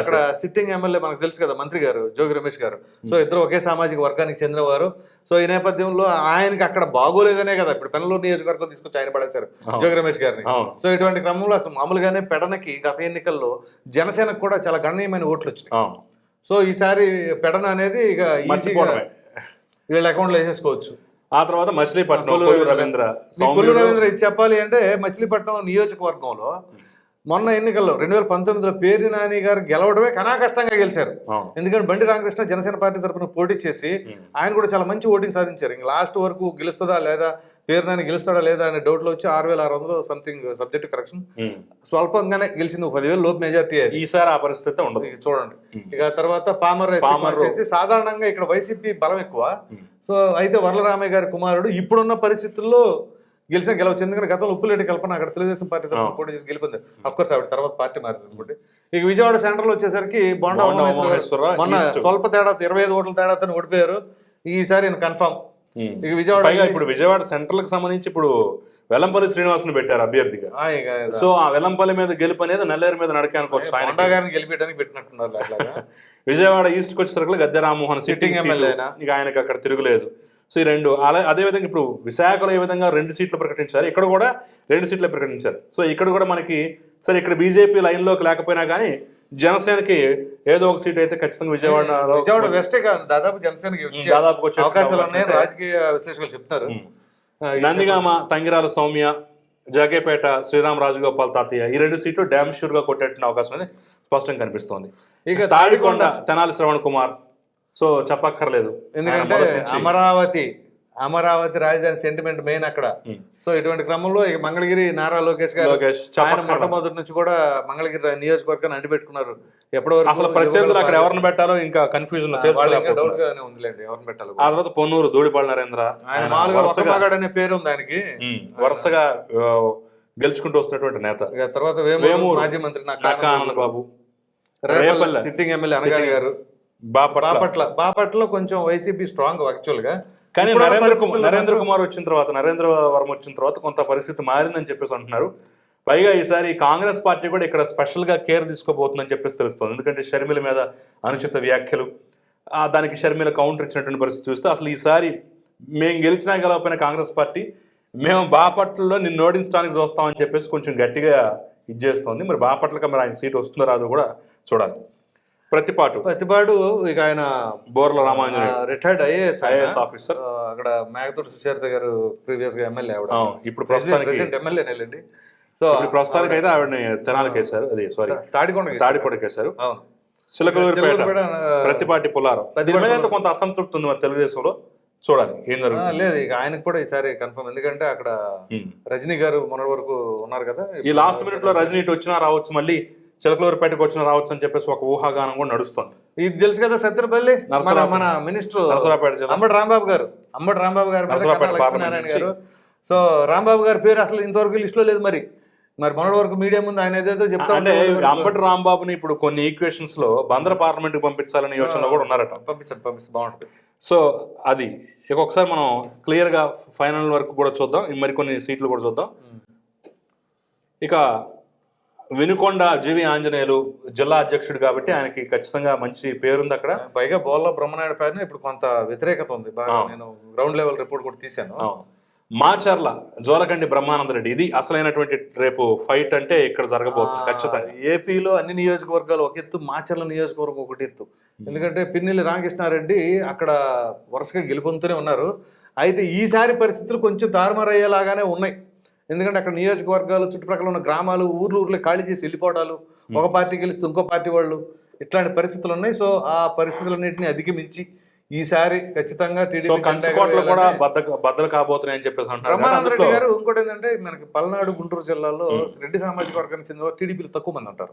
అక్కడ సిట్టింగ్ ఎమ్మెల్యే మనకు తెలుసు కదా మంత్రి గారు జోగి రమేష్ గారు. సో ఇద్దరు ఒకే సామాజిక వర్గానికి చెందినవారు. సో ఈ నేపథ్యంలో ఆయనకి అక్కడ బాగోలేదనే కదా ఇప్పుడు పెనలూరు నియోజకవర్గం తీసుకొచ్చి ఆయన పడేశారు. జోగి రమేష్ గారిని. సో ఇటువంటి క్రమంలో అసలు మామూలుగానే పెడనకి గత ఎన్నికల్లో జనసేనకు కూడా చాలా గణనీయమైన ఓట్లు వచ్చినాయి. సో ఈసారి పెడన అనేది ఇక వీళ్ళ అకౌంట్లో వేసేసుకోవచ్చు. ఆ తర్వాత మచిలీపట్నం కొల్లు రవీంద్ర. కొల్లు. రవీంద్ర ఇది చెప్పాలి అంటే మచిలీపట్నం నియోజకవర్గంలో మొన్న ఎన్నికల్లో రెండు వేల పంతొమ్మిదిలో పేరు నాని గారు గెలవడమే కనా కష్టంగా గెలిచారు ఎందుకంటే బండి రామకృష్ణ జనసేన పార్టీ తరఫున పోటీ చేసి. ఆయన కూడా చాలా మంచి ఓటింగ్ సాధించారు. ఇంక లాస్ట్ వరకు గెలుస్తుందా లేదా పేరు నాని గెలుస్తాడా లేదా అనే డౌట్లో వచ్చి ఆరు వేల ఆరు వందలు సంథింగ్ సబ్జెక్ట్ కరెక్షన్. స్వల్పంగానే గెలిచింది. ఒక పదివేలు లోపు మెజార్టీ ఈసారి ఆ పరిస్థితి ఉండదు. ఇక చూడండి. ఇక తర్వాత పామర్ పామర్ చేసి సాధారణంగా ఇక్కడ వైసీపీ బలం ఎక్కువ. సో అయితే వరలరామయ్య గారి కుమారుడు ఇప్పుడున్న పరిస్థితుల్లో గెలిచిన గెలవచ్చు. ఎందుకంటే గతంలో ఉప్పులేటి కల్పన అక్కడ తెలుగుదేశం పార్టీ తరఫున. పోటీ చేసి గెలిపింది అఫ్ కోర్స్ ఆవిడ తర్వాత పార్టీ మారింది అనుకోండి ఇక విజయవాడ సెంట్రల్ వచ్చేసరికి బొండా మొన్న. స్వల్ప తేడా ఇరవై ఐదు ఓట్ల తేడాతో ఓడిపోయారు. ఈసారి కన్ఫామ్. ఇక విజయవాడ ఇప్పుడు విజయవాడ సెంట్రల్కి సంబంధించి ఇప్పుడు వెల్లంపల్లి శ్రీనివాసుని పెట్టారు అభ్యర్థిగా. సో ఆ వెల్లంపల్లి మీద గెలుపు అనేది నల్లేరు మీద నడకే అనుకోవచ్చు. బొండా ఆయన గారిని గెలిపించడానికి పెట్టినట్టున్నారు విజయవాడ ఈస్ట్కి వచ్చేసరికి గద్దె రామ్మోహన్ సిట్టింగ్ ఎమ్మెల్యే? ఇక ఆయనకి అక్కడ తిరుగులేదు. సో ఈ రెండు అలా అదే విధంగా ఇప్పుడు విశాఖలో ఏ విధంగా రెండు సీట్లు ప్రకటించారు ఇక్కడ కూడా రెండు సీట్లు ప్రకటించారు. సో ఇక్కడ కూడా మనకి సరే ఇక్కడ బీజేపీ లైన్లోకి లేకపోయినా కానీ జనసేనకి ఏదో ఒక సీట్ అయితే ఖచ్చితంగా విజయవాడ విజయవాడ వెస్టే కాదు దాదాపు జనసేనకి దాదాపు అవకాశాలు ఉన్నాయి రాజకీయ విశ్లేషకులు చెప్తున్నారు. నందిగామ తంగిరాల సౌమ్య జగేపేట శ్రీరామ్ రాజగోపాల్ తాతయ్య ఈ రెండు సీట్లు డ్యామ్ షూర్గా కొట్టేట్టున్న అవకాశం అనేది స్పష్టంగా కనిపిస్తోంది. ఇక తాడికొండ తెనాలి శ్రవణ్ కుమార్ సో చెప్పక్కర్లేదు. ఎందుకంటే అమరావతి అమరావతి రాజధాని సెంటిమెంట్ మెయిన్ అక్కడ. సో ఇటువంటి క్రమంలో ఇక మంగళగిరి నారా లోకేష్ గారు ఆయన. మొట్టమొదటి నుంచి కూడా మంగళగిరి నియోజకవర్గాన్ని అంటిపెట్టుకున్నారు ఎప్పటి వరకు అసలు ప్రత్యర్థులు అక్కడ ఎవరిని పెట్టాలో ఇంకా కన్ఫ్యూజన్ డౌట్ గానే ఉందిలేండి ఎవరిని పెట్టాలి ఆ తర్వాత పొన్నూరు ధూళిపాళ నరేంద్ర. ఆయన మామూలుగా అనే పేరు ఉంది ఆయనకి. వరుసగా గెలుచుకుంటూ వస్తున్నటువంటి నేత. తర్వాత వేమూరు మాజీ మంత్రి నక్కా ఆనంద్ బాబు. Sitting MLA Anagani garu. Bapatla. Bapatla. Bapatla కొంచెం వైసీపీ స్ట్రాంగ్ యాక్చువల్గా. కానీ నరేంద్ర కుమార్ నరేంద్ర కుమార్ వచ్చిన తర్వాత నరేంద్ర వర్మ వచ్చిన తర్వాత కొంత పరిస్థితి మారిందని చెప్పేసి అంటున్నారు. పైగా ఈసారి కాంగ్రెస్ పార్టీ కూడా ఇక్కడ స్పెషల్గా కేర్ తీసుకోబోతుందని చెప్పేసి తెలుస్తుంది. ఎందుకంటే షర్మిల మీద అనుచిత వ్యాఖ్యలు దానికి షర్మిల కౌంటర్ ఇచ్చినటువంటి పరిస్థితి చూస్తే అసలు ఈసారి మేము గెలిచినా గెలవకపోయిన కాంగ్రెస్ పార్టీ మేము బాపట్లలో నిన్ను ఓడించడానికి చూస్తామని చెప్పేసి కొంచెం గట్టిగా ఇది చేస్తోంది. మరి బాపట్లకి మరి ఆయన సీట్ వస్తుందో రాదో కూడా చూడాలి. ప్రతిపాటు. ప్రతిపాడు ఇక ఆయన Borla Ramanjaneyulu retired IAS IAS officer అక్కడ మేకతోటి సుచరిత గారు ప్రీవియస్గా ఎమ్మెల్యే ఆవిడ. ఇప్పుడు ప్రస్తుతానికి ఎమ్మెల్యే నెలండి సో ఇప్పుడు ప్రస్తుతానికి అయితే ఆవిడని తెనాలకు వేశారు అది సారీ తాడికొండ తాడికొండకి వేశారు చిలకలూరుపేట ప్రతిపాటి ప్రతిపాటి అయితే కొంత అసంతృప్తి ఉంది మరి తెలుగుదేశంలో? చూడాలి ఏం జరుగుతుంది? లేదు ఇక ఆయనకు కూడా ఈసారి కన్ఫర్మ్ ఎందుకంటే అక్కడ. రజనీ గారు మొన్నటి వరకు ఉన్నారు కదా. ఈ లాస్ట్ మినిట్లో రజనీ ఇటు వచ్చినా రావచ్చు మళ్ళీ చిలకలూరుపేటకు వచ్చినా రావచ్చు అని చెప్పేసి ఒక ఊహాగానం కూడా నడుస్తుంది. ఇది తెలుసు కదా సత్యనపల్లి? మన మినిస్టర్ నరసరావుపేట జిల్లా. అంబటి రాంబాబు గారు. అంబటి రాంబాబు గారు లక్ష్మీనారాయణ గారు. సో రాంబాబు గారి పేరు అసలు ఇంతవరకు లిస్ట్లో లేదు మరి. మరి మొన్నటి వరకు మీడియా ముందు ఆయన ఏదేదో చెప్తా అంటే. అంబటి రాంబాబుని ఇప్పుడు కొన్ని ఈక్వేషన్స్లో బందర పార్లమెంట్కి పంపించాలనే యోచనలో కూడా ఉన్నారట. పంపించండి పంపిస్తే బాగుంటుంది. సో అది. ఇక ఒకసారి మనం క్లియర్గా ఫైనల్ వరకు కూడా చూద్దాం. మరికొన్ని సీట్లు కూడా చూద్దాం. ఇక వినుకొండ జీవి ఆంజనేయులు జిల్లా అధ్యక్షుడు కాబట్టి ఆయనకి ఖచ్చితంగా మంచి పేరుంది అక్కడ. పైగా బోల్ల బ్రహ్మనాయుడు పైన ఇప్పుడు కొంత వ్యతిరేకత ఉంది. బాగా. నేను గ్రౌండ్ లెవెల్ రిపోర్ట్ కూడా తీశాను. మాచర్ల జోలకండి బ్రహ్మానంద రెడ్డి. ఇది అసలైనటువంటి రేపు ఫైట్ అంటే ఇక్కడ జరగబోతుంది ఖచ్చితంగా. ఏపీలో అన్ని నియోజకవర్గాలు ఒక ఎత్తు మాచర్ల నియోజకవర్గం ఒకటి ఎత్తు. ఎందుకంటే పిన్నెల్లి రామకృష్ణారెడ్డి అక్కడ వరుసగా గెలుపొందుతూనే ఉన్నారు. అయితే ఈసారి పరిస్థితులు కొంచెం తారుమారయ్యేలాగానే ఉన్నాయి. ఎందుకంటే అక్కడ నియోజకవర్గాలు చుట్టుప్రక్కల ఉన్న గ్రామాలు ఊర్లు ఊర్లు ఖాళీ చేసి వెళ్ళిపోవడాలు ఒక పార్టీ గెలిస్తే ఇంకో పార్టీ వాళ్ళు ఇట్లాంటి పరిస్థితులు ఉన్నాయి. సో ఆ పరిస్థితులన్నింటినీ అధిగమించి ఈసారి ఖచ్చితంగా కూడా బద్ద బద్దలు కాబోతున్నాయి అని చెప్పేసి రెడ్డి గారు ఇంకోటి ఏంటంటే మనకి పల్నాడు గుంటూరు జిల్లాలో రెడ్డి సామాజిక వర్గానికి చెందిన టీడీపీలు తక్కువ మంది ఉంటారు.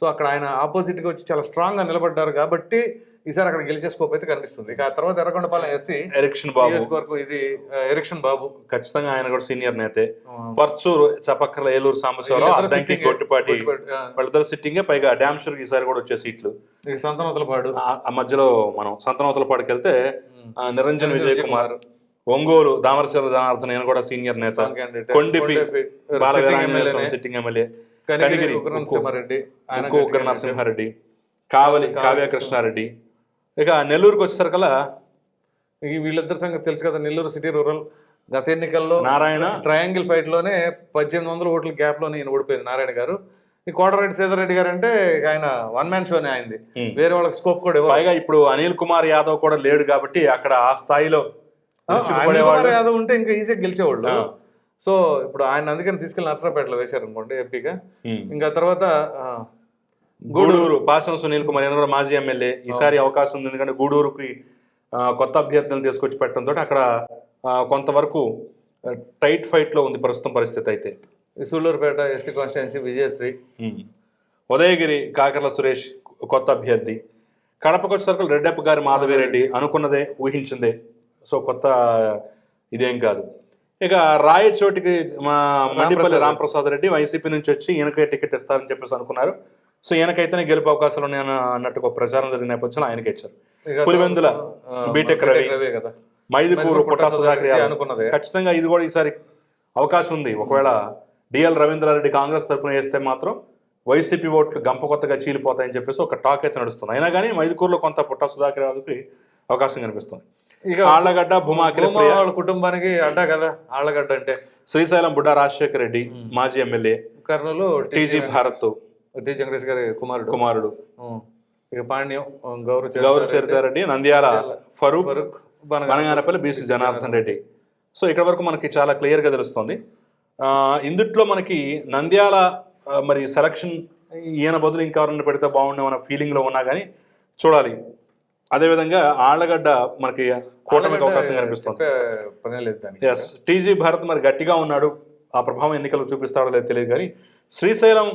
సో అక్కడ ఆయన ఆపోజిట్గా వచ్చి చాలా స్ట్రాంగ్గా నిలబడ్డారు కాబట్టి ఈసారి అక్కడ గెలిచే స్కోప్ అయితే కనిపిస్తుంది. ఇక ఆ తర్వాత ఎర్రగొండపాలెం ఎస్సీ ఎరిక్షన్ బాబు. నియోజకవర్గం ఇది ఎరిక్షన్ బాబు. ఖచ్చితంగా ఆయన కూడా సీనియర్ నేతే. పర్చూరు చపక్కల ఏలూరు సాంబశివరావు అద్దంకి. గొట్టిపాటి. ఆ, వాళ్ళిద్దరు సిట్టింగే పైగా డ్యామ్ షూర్ ఈసారి కూడా వచ్చే సీట్లు. సంతనోతలపాడు. ఆ- మధ్యలో మనం సంతనవతల పాడికి వెళ్తే నిరంజన్ విజయ్ కుమార్. ఒంగోలు దామరచర జనార్దన్ నేను కూడా సీనియర్ నేత. కొండిపి బాలవీరాంజనేయ. Sitting MLA. కనిగిరి ఆయన ఉగ్ర నరసింహారెడ్డి కావలి కావ్య కృష్ణారెడ్డి ఇక నెల్లూరుకి వచ్చేసరికల్లా వీళ్ళిద్దరి సంగతి తెలుసు కదా నెల్లూరు సిటీ రూరల్ గత ఎన్నికల్లో నారాయణ ట్రయాంగిల్ ఫైట్లోనే పద్దెనిమిది వందల ఓట్ల గ్యాప్లోనే ఈయన ఓడిపోయింది నారాయణ గారు ఈ కోటరెడ్డి సీతారెడ్డి గారు అంటే ఆయన వన్ మ్యాన్ షోనే అయింది. వేరే వాళ్ళకి స్కోప్ కూడా. పైగా ఇప్పుడు అనిల్ కుమార్ యాదవ్ కూడా లేడు కాబట్టి అక్కడ ఆ స్థాయిలో అనిల్. కుమార్ యాదవ్ ఉంటే ఇంకా ఈజీగా గెలిచేవాళ్ళు. సో ఇప్పుడు ఆయన అందుకని తీసుకెళ్ళి నర్సరాపేటలో వేశారు అనుకోండి ఎంపీగా. ఇంకా తర్వాత గూడూరు పాసం సునీల్ కుమార్ ఈయన కూడా మాజీ ఎమ్మెల్యే. ఈసారి అవకాశం ఉంది ఎందుకంటే గూడూరుకి కొత్త అభ్యర్థులను తీసుకొచ్చి పెట్టడంతో అక్కడ కొంతవరకు టైట్ ఫైట్లో ఉంది ప్రస్తుతం పరిస్థితి అయితే. Sullurpeta SC constituency Vijayasri. Udayagiri Kakarla Suresh కొత్త అభ్యర్థి. కడపకు వచ్చేసరికి రెడ్డప్ప గారి మాధవిరెడ్డి అనుకున్నదే ఊహించిందే. సో కొత్త ఇదేం కాదు. ఇక రాయచోటికి మా మండిపల్లి రామప్రసాద్ రెడ్డి వైసీపీ నుంచి వచ్చి ఈయనకే టికెట్ ఇస్తారని చెప్పేసి అనుకున్నారు. సో ఈయనకైతేనే గెలుపు అవకాశాలు ఉన్నాయని అన్నట్టు ఒక ప్రచారం జరిగిన నేపథ్యంలో ఆయనకి ఇచ్చారు. పులివెందుల బీటెక్ రవి. మైదుకూరు పుట్టా సుధాకర్ అనుకున్నదే. ఖచ్చితంగా ఇది కూడా ఈసారి అవకాశం ఉంది. ఒకవేళ డిఎల్ రవీంద్రారెడ్డి కాంగ్రెస్ తరఫున వేస్తే మాత్రం వైసీపీ ఓట్లు గంప కొత్తగా చీలిపోతాయని చెప్పేసి ఒక టాక్ అయితే నడుస్తుంది. అయినా కానీ మైదుకూరులో కొంత పుట్టా సుధాకర్ యాదవ్కి అవకాశం కనిపిస్తుంది. ఇక ఆళ్ళగడ్డ భూమాకిల భూమా వాళ్ళ కుటుంబానికి అడ్డా కదా ఆళ్ళగడ్డ అంటే. శ్రీశైలం బుడ్డా రాజశేఖర రెడ్డి మాజీ MLA Kurnool TG Bharath. T Venkatesh garu కుమారుడు. కుమారుడు. ఇక పాండ్యం గౌరవ గౌరవ చరితారెడ్డి నంద్యాల ఫరూక్ ఫరూక్ బనగా- బనగానపల్లి బీసీ జనార్దన్ రెడ్డి. సో ఇక్కడ వరకు మనకి చాలా క్లియర్గా తెలుస్తుంది. ఇందుట్లో మనకి నంద్యాల మరి సెలక్షన్ ఈయన బదులు ఇంకెవరన్నా పెడితే బాగుండే మన ఫీలింగ్లో ఉన్నా కానీ చూడాలి. అదేవిధంగా ఆళ్ళగడ్డ మనకి కూటమికి అవకాశం కనిపిస్తుంది ఎస్ టీజీ భారత్ మరి గట్టిగా ఉన్నాడు. ఆ ప్రభావం ఎన్నికలకు చూపిస్తాడో లేదో తెలియదు కానీ శ్రీశైలం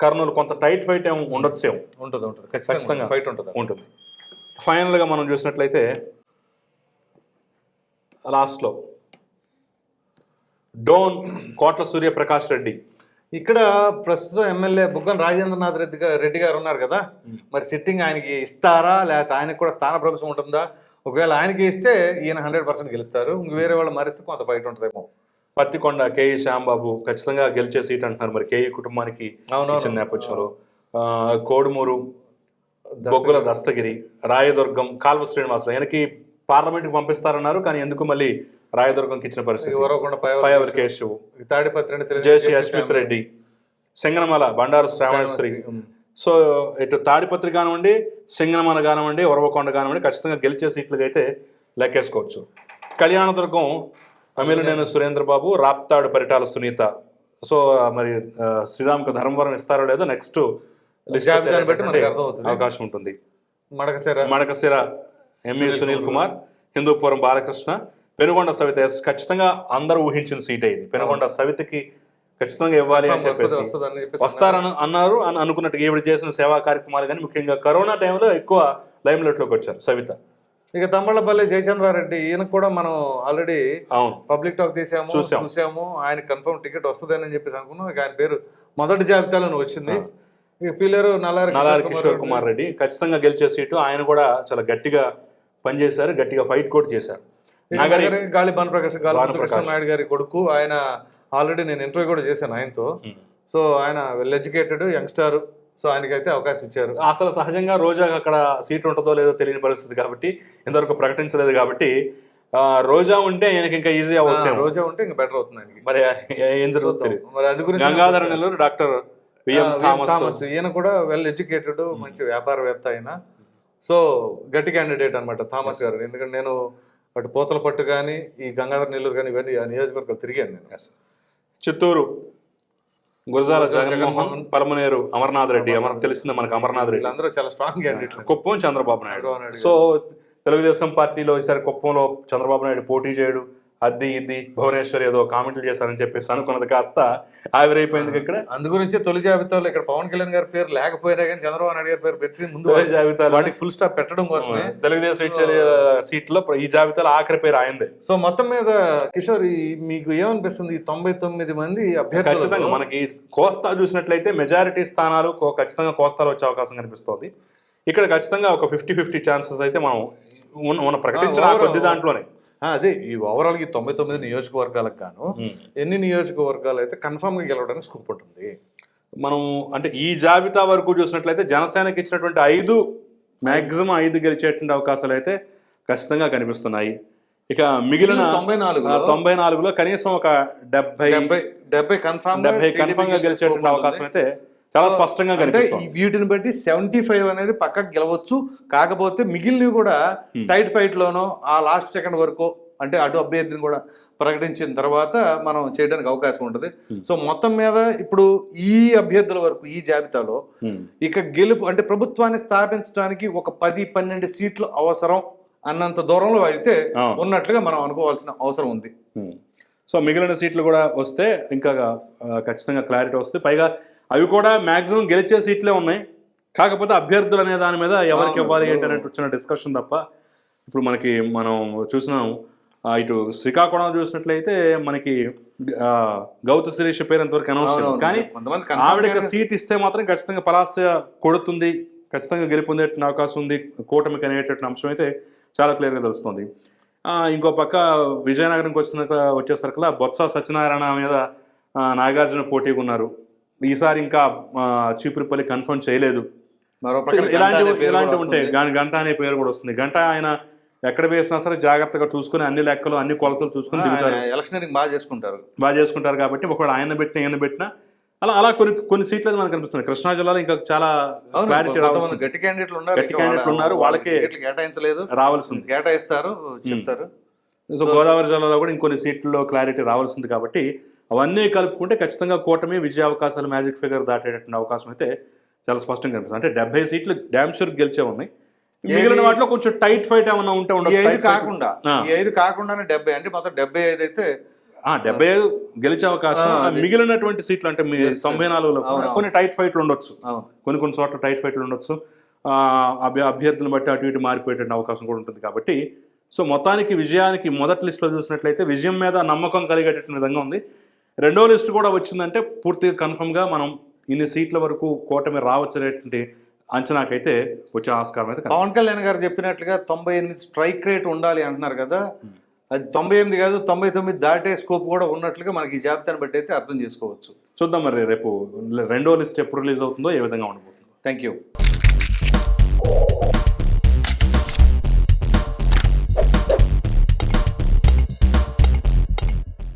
కర్నూలు కొంత టైట్ ఫైట్ ఏమో ఉండొచ్చేమో. ఉంటుంది ఉంటుంది. ఖచ్చితంగా. ఫైట్ ఉంటుంది. ఉంటుంది. ఫైనల్గా మనం చూసినట్లయితే లాస్ట్లో డోన్ కోట్ల సూర్యప్రకాష్ రెడ్డి. ఇక్కడ ప్రస్తుతం ఎమ్మెల్యే బుగ్గన రాజేంద్రనాథ్ రెడ్డి గారు రెడ్డి గారు ఉన్నారు కదా. మరి సిట్టింగ్ ఆయనకి ఇస్తారా? లేకపోతే ఆయనకి కూడా స్థాన ప్రభుత్వం ఉంటుందా? ఒకవేళ ఆయనకి ఇస్తే ఈయన హండ్రెడ్ పర్సెంట్ గెలుస్తారు. ఇంక వేరే వాళ్ళు మరిస్తే కొంత బయట ఉంటుందేమో. పత్తికొండ కేఈ శ్యాంబాబు ఖచ్చితంగా గెలిచే సీట్ అంటున్నారు మరి కేఈ కుటుంబానికి. ఇచ్చిన నేపథ్యంలో. కోడుమూరు బొగ్గుల దస్తగిరి రాయదుర్గం కాల్వ శ్రీనివాసరావు ఆయనకి పార్లమెంట్కి పంపిస్తారన్నారు కానీ ఎందుకు మళ్ళీ రాయదుర్గంకి ఇచ్చిన పరిస్థితి? వరవకుండా పైవరి కేశవ్ తాడిపత్రి. జేసీ అశ్మిత్ రెడ్డి సింగనమల బండారు శ్రావణశ్రీ. సో ఇటు తాడిపత్రి కానివ్వండి సింగనమల కానివ్వండి ఉరవకొండ కానివ్వండి ఖచ్చితంగా గెలిచే సీట్లుగా అయితే లెక్కేసుకోవచ్చు కళ్యాణదుర్గం అమిలినేని సురేంద్రబాబు రాప్తాడు పరిటాల సునీత. సో మరి శ్రీరామ్కి ధర్మవరం ఇస్తారో లేదో నెక్స్ట్. అవకాశం ఉంటుంది. మడకశిర. మడకశిర ఎంఈ సునీల్ కుమార్. హిందూపురం బాలకృష్ణ పెనుగొండ సవిత. ఎస్ ఖచ్చితంగా అందరూ ఊహించిన సీటే ఇది పెనుగొండ సవితకి ఖచ్చితంగా ఇవ్వాలి అని చెప్పేసి వస్తారని అన్నారు. అని అనుకున్నట్టు ఈవిడ చేసిన సేవా కార్యక్రమాలు కానీ ముఖ్యంగా కరోనా టైంలో ఎక్కువ లైమ్లోకి వచ్చారు సవిత. ఇక తమ్మళ్ళపల్లి జయచంద్రారెడ్డి ఈయనకు కూడా మనం ఆల్రెడీ పబ్లిక్ టాక్ తీసాము చూసాం. చూసాము. ఆయన కన్ఫర్మ్ టికెట్ వస్తుందని అని చెప్పేసి అనుకున్నాం. ఇక ఆయన పేరు మొదటి జాబితాలో వచ్చింది. ఇక పిల్లరు నల్లారి కిషోర్ కుమార్ రెడ్డి. ఖచ్చితంగా గెలిచే సీటు ఆయన కూడా చాలా గట్టిగా పనిచేశారు గట్టిగా ఫైట్ కూడా చేశారు. గాలి భానుప్రకాష్ గాలి భానుప్రకాష్. కృష్ణ నాయుడు గారి కొడుకు. ఆయన ఆల్రెడీ నేను ఇంటర్వ్యూ కూడా చేశాను ఆయనతో. సో ఆయన వెల్ ఎడ్యుకేటెడ్ యంగ్స్టర్ సో ఆయనకైతే అవకాశం ఇచ్చారు. అసలు సహజంగా రోజా అక్కడ సీట్ ఉంటుందో లేదో తెలియని పరిస్థితి కాబట్టి ఇంతవరకు ప్రకటించలేదు కాబట్టి ఆ, రోజా ఉంటే ఆయనకి ఇంకా ఈజీ ఆ, అవ్వచ్చేమో. రోజా ఉంటే ఇంకా బెటర్ అవుతుంది ఆయనకి. మరి ఏం జరుగుతుంది? మరి అది గురించి గంగాధర నెల్లూరు డాక్టర్ విఎం థామస్ ఈయన కూడా వెల్ ఎడ్యుకేటెడ్ మంచి వ్యాపారవేత్త ఆయన. సో గట్టి క్యాండిడేట్ అన్నమాట థామస్ గారు. ఎందుకంటే నేను అటు పోతల పట్టు కానీ ఈ గంగాధర నెల్లూరు కానీ ఇవన్నీ ఆ నియోజకవర్గాలు తిరిగాను నేను. చిత్తూరు. గురజాల జగన్మోహన్ పరమనేరు అమర్నాథ్ రెడ్డి అమర్ తెలిసిందే మనకు అమర్నాథ్ రెడ్డి. వీళ్ళందరూ చాలా స్ట్రాంగ్ కుప్పం చంద్రబాబు నాయుడు. చంద్రబాబు నాయుడు సో తెలుగుదేశం పార్టీలో ఈసారి కుప్పంలో చంద్రబాబు నాయుడు పోటీ చేయడు. అది ఇది భువనేశ్వర్ ఏదో కామెంట్లు చేశారని చెప్పేసి అనుకున్నది కాస్త ఆవిరైపోయింది ఇక్కడ. అందు గురించి తొలి జాబితాలో ఇక్కడ పవన్ కళ్యాణ్ గారి పేరు లేకపోయినా కానీ చంద్రబాబు నాయుడు గారి పేరు పెట్టి ముందు తొలి జాబితాలో వాటికి ఫుల్ స్టాప్ పెట్టడం కోసమే. తెలుగుదేశం ఇచ్చే సీట్లో ఈ జాబితాలో ఆఖరి పేరు ఆయందే సో మొత్తం మీద కిషోర్ మీకు ఏమనిపిస్తుంది ఈ తొంభై తొమ్మిది మంది ఖచ్చితంగా అభ్యర్థులు మనకి కోస్తా చూసినట్లయితే మెజారిటీ స్థానాలు ఖచ్చితంగా కోస్తాలో వచ్చే అవకాశం కనిపిస్తోంది. ఇక్కడ ఖచ్చితంగా ఒక ఫిఫ్టీ ఫిఫ్టీ ఛాన్సెస్ అయితే మనం ఉన్న- ప్రకటించిన కొద్ది దాంట్లోనే. అదే ఈ ఓవరాల్ ఈ తొంభై తొమ్మిది నియోజకవర్గాలకు గాను ఎన్ని నియోజకవర్గాలు అయితే కన్ఫామ్గా గెలవడానికి స్కోప్ ఉంటుంది? మనం అంటే ఈ జాబితా వరకు చూసినట్లయితే జనసేనకి ఇచ్చినటువంటి ఐదు మ్యాక్సిమం ఐదు గెలిచేటువంటి అవకాశాలు అయితే ఖచ్చితంగా కనిపిస్తున్నాయి. ఇక మిగిలిన తొంభై నాలుగు తొంభై నాలుగులో కనీసం ఒక డెబ్బై డెబ్బై డెబ్బై కన్ఫామ్ డెబ్బై కన్ఫర్మ్గా గెలిచేటువంటి అవకాశం అయితే చాలా స్పష్టంగా కనిపిస్తుంది వీటిని బట్టి సెవెంటీ ఫైవ్ అనేది పక్కకు గెలవచ్చు కాకపోతే మిగిలినవి కూడా. టైట్ ఫైట్ లోనో ఆ లాస్ట్ సెకండ్ వరకు అంటే అటు అభ్యర్థిని కూడా ప్రకటించిన తర్వాత మనం చేయడానికి అవకాశం ఉంటుంది. సో మొత్తం మీద ఇప్పుడు ఈ అభ్యర్థుల వరకు ఈ జాబితాలో. ఇక గెలుపు అంటే ప్రభుత్వాన్ని స్థాపించడానికి ఒక పది పన్నెండు సీట్లు అవసరం అన్నంత దూరంలో అయితే. ఉన్నట్లుగా మనం అనుకోవాల్సిన అవసరం ఉంది. సో మిగిలిన సీట్లు కూడా వస్తే ఇంకా ఖచ్చితంగా క్లారిటీ వస్తే పైగా అవి కూడా మాక్సిమం గెలిచే సీట్లే ఉన్నాయి. కాకపోతే అభ్యర్థులు అనే దాని మీద ఎవరికి. ఇవ్వాలి ఏంటి అనేది వచ్చిన డిస్కషన్ తప్ప ఇప్పుడు మనకి మనం చూసినాం ఇటు శ్రీకాకుళం చూసినట్లయితే మనకి గౌత శిరీష పేరు ఎంతవరకు అనౌన్స్. కానీ ఆవిడకి సీట్ ఇస్తే మాత్రం ఖచ్చితంగా పలాస కొడుతుంది ఖచ్చితంగా గెలుపొందేట అవకాశం ఉంది కూటమికి అనేటటువంటి అంశం అయితే చాలా క్లియర్గా తెలుస్తుంది. ఇంకో పక్క విజయనగరంకి వచ్చిన వచ్చేసరికల్లా బొత్స సత్యనారాయణ మీద నాగార్జున పోటీగా ఉన్నారు. ఈసారి ఇంకా చీపురుపల్లి కన్ఫర్మ్ చేయలేదు. ఇలాంటివి ఇలాంటివి ఉంటాయి. గంట అనే పేరు కూడా వస్తుంది. గంట ఆయన ఎక్కడ వేసినా సరే జాగ్రత్తగా చూసుకుని అన్ని లెక్కలు అన్ని కొలతలు చూసుకుని దిగుతారు. ఎలక్షనీరింగ్ బాగా చేసుకుంటారు. బాగా చేసుకుంటారు కాబట్టి ఒకవేళ ఆయన పెట్టినా ఈయన పెట్టినా అలా అలా కొన్ని కొన్ని సీట్లు అయితే మనకు కనిపిస్తున్నాయి. కృష్ణా జిల్లాలో ఇంకా చాలా క్లారిటీ రావాల్సింది గట్టి క్యాండిడేట్లు ఉన్నారు. గట్టి క్యాండిడేట్లు ఉన్నారు, వాళ్ళకే- కేటాయించలేదు. రావాల్సింది కేటాయిస్తారు చెప్తారు. సో గోదావరి జిల్లాలో కూడా ఇంకొన్ని సీట్లలో క్లారిటీ రావాల్సింది కాబట్టి అవన్నీ కలుపుకుంటే ఖచ్చితంగా కూటమి విజయ అవకాశాలు మ్యాజిక్ ఫిగర్ దాటేటటువంటి అవకాశం అయితే చాలా స్పష్టంగా కనిపిస్తుంది. అంటే డెబ్బై సీట్లు డ్యామ్ షూర్ గెలిచే ఉన్నాయి. మిగిలిన వాటిలో కొంచెం టైట్ ఫైట్ ఏమన్నా ఉంటే ఉండదు ఐదు కాకుండా ఐదు కాకుండానే డెబ్బై అంటే మొత్తం డెబ్బై ఐదు అయితే డెబ్బై ఐదు గెలిచే అవకాశం. మిగిలినటువంటి సీట్లు అంటే మీ తొంభై. నాలుగులో కొన్ని టైట్ ఫైట్లు ఉండొచ్చు. కొన్ని కొన్ని చోట్ల టైట్ ఫైట్లు ఉండొచ్చు. ఆ, అభ్య అభ్యర్థులను బట్టి అటు ఇటు మారిపోయేటువంటి అవకాశం కూడా ఉంటుంది కాబట్టి సో మొత్తానికి విజయానికి మొదటి లిస్టులో చూసినట్లయితే విజయం మీద నమ్మకం కలిగేటటువంటి విధంగా ఉంది. రెండో లిస్ట్ కూడా వచ్చిందంటే పూర్తిగా కన్ఫర్మ్గా మనం ఇన్ని సీట్ల వరకు కూటమి రావచ్చనేటువంటి అంచనాకైతే వచ్చే ఆస్కారం అయితే. పవన్ కళ్యాణ్ గారు చెప్పినట్లుగా తొంభై ఎనిమిది స్ట్రైక్ రేట్ ఉండాలి అంటున్నారు కదా. అది తొంభై ఎనిమిది కాదు తొంభై తొమ్మిది దాటే స్కోప్ కూడా ఉన్నట్లుగా మనకి ఈ జాబితాను బట్టి అయితే అర్థం చేసుకోవచ్చు. చూద్దాం మరి రేపు రెండో లిస్ట్ ఎప్పుడు రిలీజ్ అవుతుందో ఏ విధంగా ఉండబోతుందో. Thank you